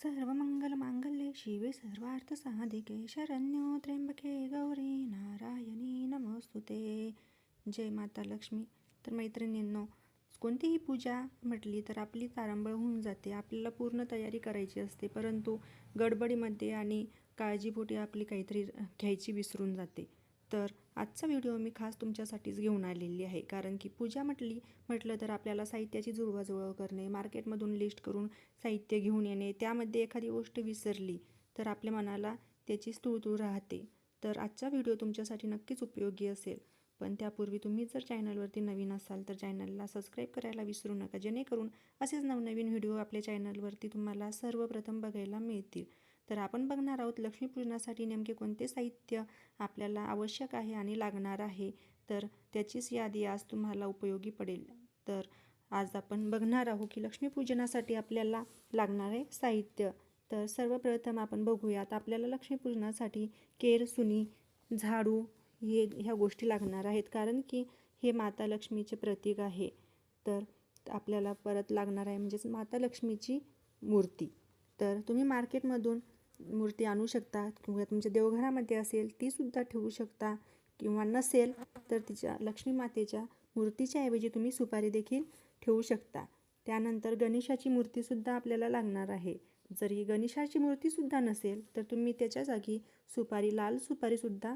सर्वमंगलमांगल्ये शिवे सर्वार्थसाधिके शरण्यो त्र्यंबके गौरी नारायणी नमोस्तुते जय माता लक्ष्मी। तर मैत्रिणींनो कोणतीही पूजा म्हटली तर आपली तारंबळ होऊन जाते आपल्याला पूर्ण तयारी करायची असते परंतु गडबडीमध्ये आणि काळजीपोटी आपली काहीतरी घ्यायची विसरून जाते. तर आजचा व्हिडिओ मी खास तुमच्यासाठीच घेऊन आलेली आहे. कारण की पूजा म्हटली म्हटलं तर आपल्याला साहित्याची जुळवाजुळव करणे मार्केटमधून लिस्ट करून साहित्य घेऊन येणे त्यामध्ये एखादी गोष्ट विसरली तर आपल्या मनाला त्याची स्तुळतुळ राहते. तर आजचा व्हिडिओ तुमच्यासाठी नक्कीच उपयोगी असेल. पण त्यापूर्वी तुम्ही जर चॅनलवरती नवीन असाल तर चॅनलला सबस्क्राईब करायला विसरू नका. जेणेकरून असेच नवनवीन व्हिडिओ आपल्या चॅनलवरती तुम्हाला सर्वप्रथम बघायला मिळतील. तर आपण बघणार आहोत लक्ष्मीपूजनासाठी नेमके कोणते साहित्य आपल्याला आवश्यक आहे आणि लागणार आहे. तर त्याचीच यादी आज तुम्हाला उपयोगी पडेल. तर आज आपण बघणार आहोत की लक्ष्मीपूजनासाठी आपल्याला लागणारे साहित्य. तर सर्वप्रथम आपण बघूयात आपल्याला लक्ष्मीपूजनासाठी केर सुनी झाडू हे ह्या गोष्टी लागणार आहेत. कारण की हे माता लक्ष्मीचे प्रतीक आहे. तर आपल्याला परत लागणार आहे म्हणजेच माता लक्ष्मीची मूर्ती. तर तुम्ही मार्केटमधून मूर्ती आणू शकता किंवा तुमच्या देवघरामध्ये असेल तीसुद्धा ठेवू शकता किंवा नसेल तर तिच्या लक्ष्मी मातेच्या मूर्तीच्या ऐवजी तुम्ही सुपारी देखील ठेवू शकता. त्यानंतर गणेशाची मूर्तीसुद्धा आपल्याला लागणार आहे. जरी गणेशाची मूर्तीसुद्धा नसेल तर तुम्ही त्याच्या जागी सुपारी लाल सुपारीसुद्धा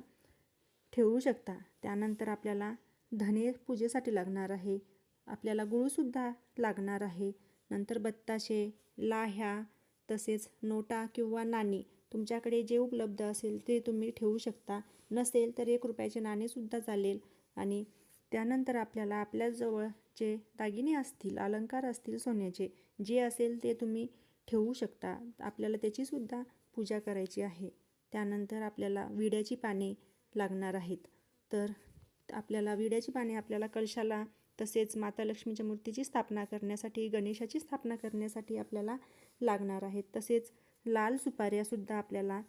ठेवू शकता. त्यानंतर आपल्याला धने पूजेसाठी लागणार आहे. आपल्याला गुळसुद्धा लागणार आहे. नंतर बत्ताशे लाह्या तसेच नोटा किंवा नाणी तुमच्याकडे जे उपलब्ध असेल ते तुम्ही ठेवू शकता. नसेल तर एक रुपयाचे नाणेसुद्धा चालेल. आणि त्यानंतर आपल्याला आपल्याजवळ जे दागिने असतील अलंकार असतील सोन्याचे जे असेल ते तुम्ही ठेवू शकता. आपल्याला त्याचीसुद्धा पूजा करायची आहे. त्यानंतर आपल्याला विड्याची पाने लागणार आहेत. तर आपल्याला विड्याची पाने आपल्याला कलशाला तसेच माता लक्ष्मीच्या मूर्तीची स्थापना करण्यासाठी गणेशाची स्थापना करण्यासाठी आपल्याला लागणार आहेत. तसेच लाल सुपाऱ्यासुद्धा आपल्याला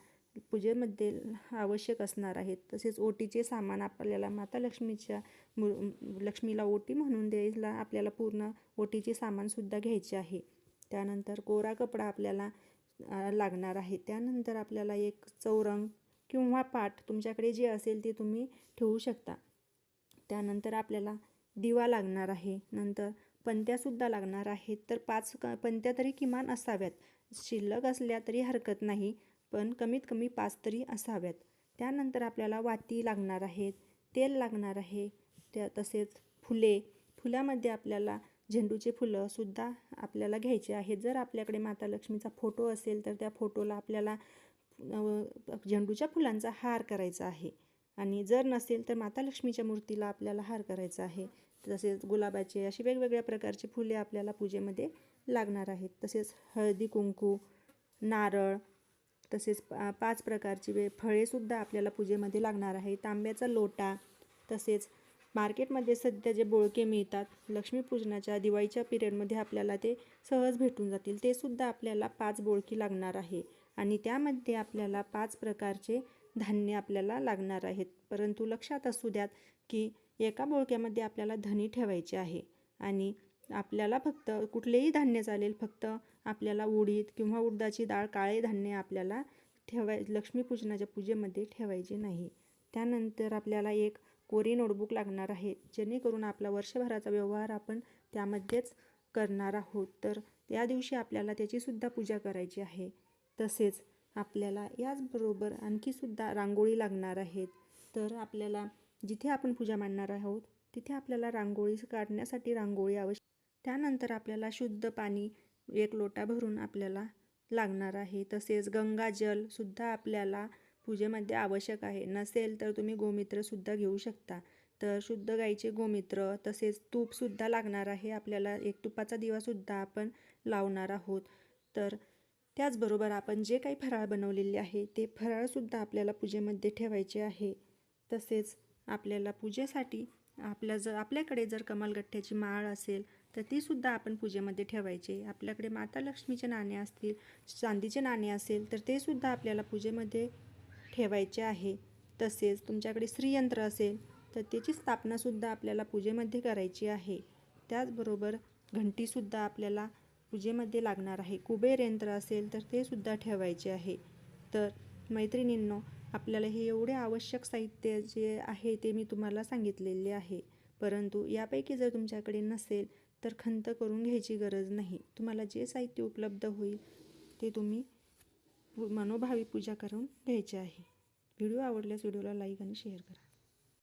पूजेमध्ये आवश्यक असणार आहेत. तसेच ओटीचे सामान आपल्याला माता लक्ष्मीच्या मू लक्ष्मीला ओटी म्हणून द्यायला आपल्याला पूर्ण ओटीचे सामानसुद्धा घ्यायचे आहे. त्यानंतर कोरा कपडा आपल्याला लागणार आहे. त्यानंतर आपल्याला एक चौरंग किंवा पाट तुमच्याकडे जे असेल ते तुम्ही ठेवू शकता. त्यानंतर आपल्याला दिवा लागणार आहे नंतर पंत्यासुद्धा लागणार आहेत. तर पाच क पंत्या तरी किमान असाव्यात. शिल्लक असल्या तरी हरकत नाही पण कमीत कमी पाच तरी असाव्यात. त्यानंतर आपल्याला वाती लागणार आहेत तेल लागणार आहे. त्या तसेच फुले. फुल्यामध्ये आपल्याला झेंडूचे फुलंसुद्धा आपल्याला घ्यायचे आहेत. जर आपल्याकडे माता लक्ष्मीचा फोटो असेल तर त्या फोटोला आपल्याला झेंडूच्या फुलांचा हार करायचा आहे. आणि जर नसेल तर माता लक्ष्मीच्या मूर्तीला आपल्याला हार करायचा आहे. तसेच गुलाबाचे अशी वेगवेगळ्या प्रकारची फुले आपल्याला पूजेमध्ये लागणार आहेत. तसेच हळदी कुंकू नारळ तसेच पाच प्रकारची वे फळेसुद्धा आपल्याला पूजेमध्ये लागणार आहे. तांब्याचा लोटा तसेच मार्केटमध्ये सध्या जे बोळके मिळतात लक्ष्मीपूजनाच्या दिवाळीच्या पिरियडमध्ये आपल्याला ते सहज भेटून जातील. ते सुद्धा आपल्याला पाच बोळकी लागणार आहे. आणि त्यामध्ये आपल्याला पाच प्रकारचे धान्य आपल्याला लागणार आहेत. परंतु लक्षात असू द्यात की एका बोळक्यामध्ये आपल्याला धनी ठेवायचे आहे आणि आपल्याला फक्त कुठलेही धान्य चालेल फक्त आपल्याला उडीद किंवा उडदाची डाळ काळे धान्य आपल्याला ठेवाय लक्ष्मीपूजनाच्या पूजेमध्ये ठेवायचे नाही. त्यानंतर आपल्याला एक कोरी नोटबुक लागणार आहे जेणेकरून आपला वर्षभराचा व्यवहार आपण त्यामध्येच करणार आहोत. तर त्या दिवशी आपल्याला त्याचीसुद्धा पूजा करायची आहे. तसेच आपल्याला याचबरोबर आणखीसुद्धा रांगोळी लागणार आहेत. तर आपल्याला जिथे आपण पूजा मांडणार आहोत तिथे आपल्याला रांगोळी काढण्यासाठी रांगोळी आवश्यक. त्यानंतर आपल्याला शुद्ध पाणी एक लोटा भरून आपल्याला लागणार आहे. तसेच गंगाजलसुद्धा आपल्याला पूजेमध्ये आवश्यक आहे. नसेल तर तुम्ही गोमित्रसुद्धा घेऊ शकता. तर शुद्ध गाईचे गोमित्र तसेच तूपसुद्धा लागणार आहे. आपल्याला एक तुपाचा दिवासुद्धा आपण लावणार आहोत. तर त्याचबरोबर आपण जे काही फराळ बनवलेले आहे ते फराळसुद्धा आपल्याला पूजेमध्ये ठेवायचे आहे. तसेच आपल्याला पूजेसाठी आपल्या जर आपल्याकडे जर कमलगठ्ठ्याची माळ असेल तर तीसुद्धा आपण पूजेमध्ये ठेवायचे. आपल्याकडे माता लक्ष्मीचे नाणे असतील चांदीचे नाणे असेल तर ते सुद्धा आपल्याला पूजेमध्ये ठेवायचे आहे. तसेच तुमच्याकडे श्रीयंत्र असेल तर त्याची स्थापनासुद्धा आपल्याला पूजेमध्ये करायची आहे. त्याचबरोबर घंटीसुद्धा आपल्याला पूजेमध्ये लागणार आहे. कुबेर यंत्र असेल तर ते सुद्धा ठेवायचे आहे. तर मैत्रिणींनो आपल्याला हे एवढे आवश्यक साहित्य जे आहे ते मी तुम्हाला सांगितलेले आहे. परंतु यापैकी जर तुमच्याकडे नसेल तर खंत करून घ्यायची गरज नाही. तुम्हाला जे साहित्य उपलब्ध होईल ते तुम्ही मनोभावी पूजा करून घ्यायचे आहे. व्हिडिओ आवडल्यास व्हिडिओला लाईक आणि शेअर करा.